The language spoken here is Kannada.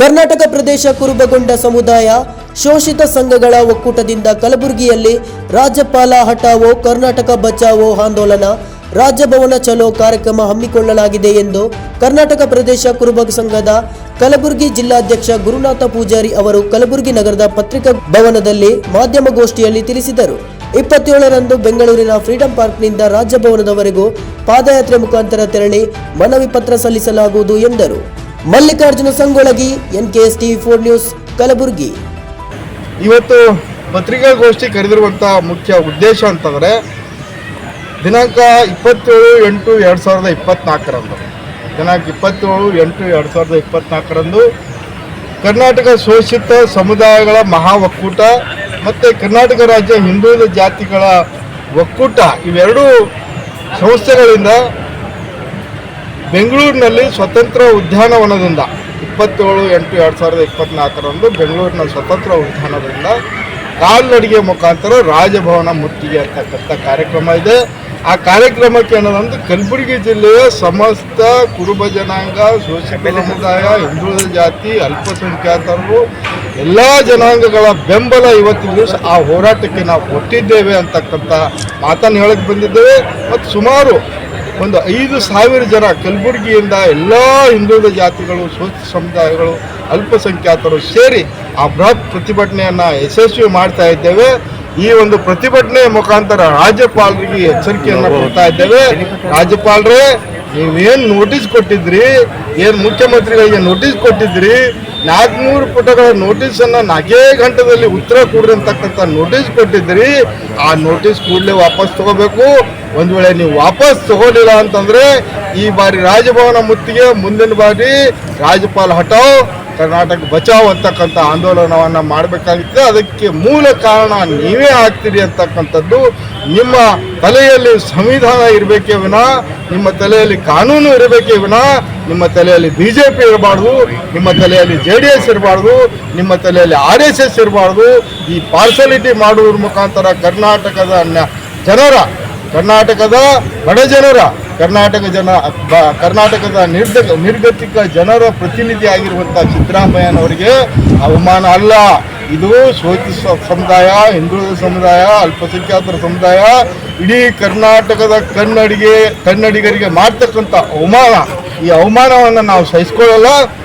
ಕರ್ನಾಟಕ ಪ್ರದೇಶ ಕುರುಬಗೊಂಡ ಸಮುದಾಯ ಶೋಷಿತ ಸಂಘಗಳ ಒಕ್ಕೂಟದಿಂದ ಕಲಬುರಗಿಯಲ್ಲಿ ರಾಜ್ಯಪಾಲ ಹಟಾವೋ ಕರ್ನಾಟಕ ಬಚಾವೋ ಆಂದೋಲನ ರಾಜಭವನ ಚಲೋ ಕಾರ್ಯಕ್ರಮ ಹಮ್ಮಿಕೊಳ್ಳಲಾಗಿದೆ ಎಂದು ಕರ್ನಾಟಕ ಪ್ರದೇಶ ಕುರುಬ ಸಂಘದ ಕಲಬುರಗಿ ಜಿಲ್ಲಾಧ್ಯಕ್ಷ ಗುರುನಾಥ ಪೂಜಾರಿ ಅವರು ಕಲಬುರಗಿ ನಗರದ ಪತ್ರಿಕಾ ಭವನದಲ್ಲಿ ಮಾಧ್ಯಮಗೋಷ್ಠಿಯಲ್ಲಿ ತಿಳಿಸಿದರು. ಇಪ್ಪತ್ತೇಳರಂದು ಬೆಂಗಳೂರಿನ ಫ್ರೀಡಂ ಪಾರ್ಕ್ನಿಂದ ರಾಜಭವನದವರೆಗೂ ಪಾದಯಾತ್ರೆ ಮುಖಾಂತರ ತೆರಳಿ ಮನವಿ ಪತ್ರ ಸಲ್ಲಿಸಲಾಗುವುದು ಎಂದರು. Mallikarjuna Sangolagi S TV four news, Kalaburagi. ಇವತ್ತು ಪತ್ರಿಕಾಗೋಷ್ಠಿ ಕರೆದಿರುವಂಥ ಮುಖ್ಯ ಉದ್ದೇಶ ಅಂತಂದರೆ, ದಿನಾಂಕ ಇಪ್ಪತ್ತೇಳು ಎಂಟು ಎರಡು ಸಾವಿರದ ಇಪ್ಪತ್ನಾಲ್ಕರಂದು. ದಿನಾಂಕ ಇಪ್ಪತ್ತೇಳು ಎಂಟು ಎರಡು ಸಾವಿರದ ಇಪ್ಪತ್ನಾಲ್ಕರಂದು ಕರ್ನಾಟಕ ಶೋಷಿತ ಸಮುದಾಯಗಳ ಮಹಾ ಒಕ್ಕೂಟ ಮತ್ತು ಕರ್ನಾಟಕ ರಾಜ್ಯ ಹಿಂದುಳಿದ ಜಾತಿಗಳ ಒಕ್ಕೂಟ ಇವೆರಡೂ ಸಂಸ್ಥೆಗಳಿಂದ ಬೆಂಗಳೂರಿನಲ್ಲಿ ಸ್ವತಂತ್ರ ಉದ್ಯಾನವನದಿಂದ ಇಪ್ಪತ್ತೇಳು ಎಂಟು ಎರಡು ಸಾವಿರದ ಇಪ್ಪತ್ನಾಲ್ಕರಂದು ಬೆಂಗಳೂರಿನ ಸ್ವತಂತ್ರ ಉದ್ಯಾನದಿಂದ ಕಾಲ್ನಡಿಗೆ ಮುಖಾಂತರ ರಾಜಭವನ ಮುತ್ತಿಗೆ ಅಂತಕ್ಕಂಥ ಕಾರ್ಯಕ್ರಮ ಇದೆ. ಆ ಕಾರ್ಯಕ್ರಮಕ್ಕೆ ಏನದಂದ್ರೆ ಕಲಬುರಗಿ ಜಿಲ್ಲೆಯ ಸಮಸ್ತ ಕುರುಬ ಜನಾಂಗ ಶೋಷಕ ಸಮುದಾಯ, ಹಿಂದುಳಿದ ಜಾತಿ, ಅಲ್ಪಸಂಖ್ಯಾತರು, ಎಲ್ಲ ಜನಾಂಗಗಳ ಬೆಂಬಲ ಇವತ್ತಿನ ದಿವಸ ಆ ಹೋರಾಟಕ್ಕೆ ನಾವು ಕೊಟ್ಟಿದ್ದೇವೆ ಅಂತಕ್ಕಂಥ ಮಾತನ್ನು ಹೇಳಕ್ಕೆ ಬಂದಿದ್ದೇವೆ. ಮತ್ತು ಸುಮಾರು ಒಂದು ಐದು ಸಾವಿರ ಜನ ಕಲಬುರಗಿಯಿಂದ ಎಲ್ಲ ಹಿಂದುಳಿದ ಜಾತಿಗಳು ಸ್ವಚ್ಛ ಸಮುದಾಯಗಳು ಅಲ್ಪಸಂಖ್ಯಾತರು ಸೇರಿ ಆ ಬೃಹತ್ ಪ್ರತಿಭಟನೆಯನ್ನು ಯಶಸ್ವಿ ಮಾಡ್ತಾ ಇದ್ದೇವೆ. ಈ ಒಂದು ಪ್ರತಿಭಟನೆಯ ಮುಖಾಂತರ ರಾಜ್ಯಪಾಲರಿಗೆ ಎಚ್ಚರಿಕೆಯನ್ನು ಕೊಡ್ತಾ ಇದ್ದೇವೆ. ರಾಜ್ಯಪಾಲರೇ ನೀವೇನು ನೋಟಿಸ್ ಕೊಟ್ಟಿದ್ರಿ? ಏನು ಮುಖ್ಯಮಂತ್ರಿಗಳಿಗೆ ನೋಟಿಸ್ ಕೊಟ್ಟಿದ್ರಿ? ನಾಲ್ಕುನೂರು ಪುಟಗಳ ನೋಟಿಸನ್ನು ನಾಲ್ಕೇ ಘಂಟದಲ್ಲಿ ಉತ್ತರ ಕೊಡ್ರಿ ಅಂತಕ್ಕಂಥ ನೋಟಿಸ್ ಕೊಟ್ಟಿದ್ರಿ ಆ ನೋಟಿಸ್ ಕೂಡಲೇ ವಾಪಸ್ ತಗೋಬೇಕು. ಒಂದು ವೇಳೆ ನೀವು ವಾಪಸ್ ತಗೋಲಿಲ್ಲ ಅಂತಂದ್ರೆ ಈ ಬಾರಿ ರಾಜಭವನ ಮುತ್ತಿಗೆ ಮುಂದಿನ ಬಾರಿ ರಾಜ್ಯಪಾಲ ಹಟಾವ್ ಕರ್ನಾಟಕ ಬಚಾವ್ ಅಂತಕ್ಕಂಥ ಆಂದೋಲನವನ್ನು ಮಾಡಬೇಕಾಗಿತ್ತು ಅದಕ್ಕೆ ಮೂಲ ಕಾರಣ ನೀವೇ ಆಗ್ತೀರಿ ಅಂತಕ್ಕಂಥದ್ದು. ನಿಮ್ಮ ತಲೆಯಲ್ಲಿ ಸಂವಿಧಾನ ಇರಬೇಕೇ ವಿನ, ನಿಮ್ಮ ತಲೆಯಲ್ಲಿ ಕಾನೂನು ಇರಬೇಕೇ ವಿನ, ನಿಮ್ಮ ತಲೆಯಲ್ಲಿ ಬಿ ಜೆ ಪಿ ಇರಬಾರ್ದು, ನಿಮ್ಮ ತಲೆಯಲ್ಲಿ ಜೆ ಡಿ ಎಸ್ ಇರಬಾರ್ದು, ನಿಮ್ಮ ತಲೆಯಲ್ಲಿ ಆರ್ ಎಸ್ ಎಸ್ ಇರಬಾರ್ದು. ಈ ಪಾರ್ಸಲಿಟಿ ಮಾಡುವುದ್ರ ಮುಖಾಂತರ ಕರ್ನಾಟಕದ ಜನರ, ಕರ್ನಾಟಕದ ಬಡ ಜನರ ಕರ್ನಾಟಕ ಜನ ಕರ್ನಾಟಕದ ನಿರ್ದ, ನಿರ್ಗತಿಕ ಜನರ ಪ್ರತಿನಿಧಿಯಾಗಿರುವಂಥ ಸಿದ್ದರಾಮಯ್ಯನವರಿಗೆ ಅವಮಾನ ಅಲ್ಲ. ಇದು ಶೋಷಿತ ಸಮುದಾಯ ಹಿಂದುಳಿದ ಸಮುದಾಯ, ಅಲ್ಪಸಂಖ್ಯಾತರ ಸಮುದಾಯ, ಇಡೀ ಕರ್ನಾಟಕದ ಕನ್ನಡಿಗೆ, ಕನ್ನಡಿಗರಿಗೆ ಮಾಡ್ತಕ್ಕಂಥ ಅವಮಾನ. ಈ ಅವಮಾನವನ್ನು ನಾವು ಸಹಿಸ್ಕೊಳ್ಳಲ್ಲ.